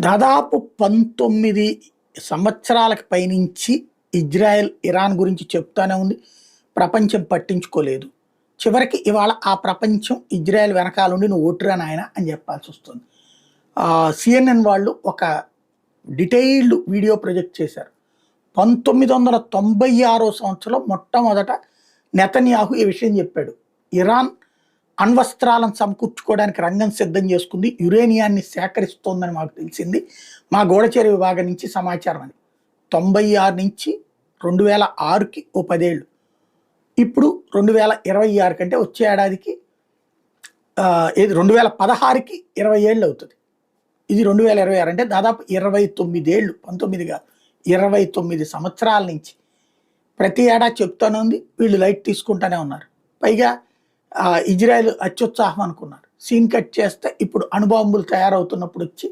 దాదాపు పంతొమ్మిది సంవత్సరాలకు పైనుంచి ఇజ్రాయెల్ ఇరాన్ గురించి చెప్తూనే ఉంది. ప్రపంచం పట్టించుకోలేదు. చివరికి ఇవాళ ఆ ప్రపంచం ఇజ్రాయెల్ వెనకాలండి నువ్వు ఓటురా నాయన అని చెప్పాల్సి వస్తుంది. సిఎన్ఎన్ వాళ్ళు ఒక డీటెయిల్డ్ వీడియో ప్రొజెక్ట్ చేశారు. పంతొమ్మిది వందల తొంభై ఆరో సంవత్సరంలో మొట్టమొదట నెతన్యాహు ఈ విషయం చెప్పాడు. ఇరాన్ అణ్వస్త్రాలను సమకూర్చుకోవడానికి రంగం సిద్ధం చేసుకుంది. యురేనియాన్ని సేకరిస్తోందని మాకు తెలిసింది. మా గూఢచర్య విభాగం నుంచి సమాచారం అని తొంభై ఆరు నుంచి రెండు వేల ఆరుకి ఓ పదేళ్ళు. ఇప్పుడు రెండు వేల ఇరవై ఆరు కంటే వచ్చే ఏడాదికి ఇది రెండు వేల పదహారుకి ఇరవై ఏళ్ళు అవుతుంది. ఇది రెండు వేల ఇరవై ఆరు అంటే దాదాపు ఇరవై తొమ్మిది ఏళ్ళు ఇరవై తొమ్మిది సంవత్సరాల నుంచి. ప్రతి ఏడా చెప్తానే ఉంది వీళ్ళు లైట్ తీసుకుంటానే ఉన్నారు. పైగా ఇజ్రాయెల్ అత్యుత్సాహం అనుకున్నారు సీన్ కట్ చేస్తే ఇప్పుడు అణుబాంబులు తయారవుతున్నప్పుడు వచ్చి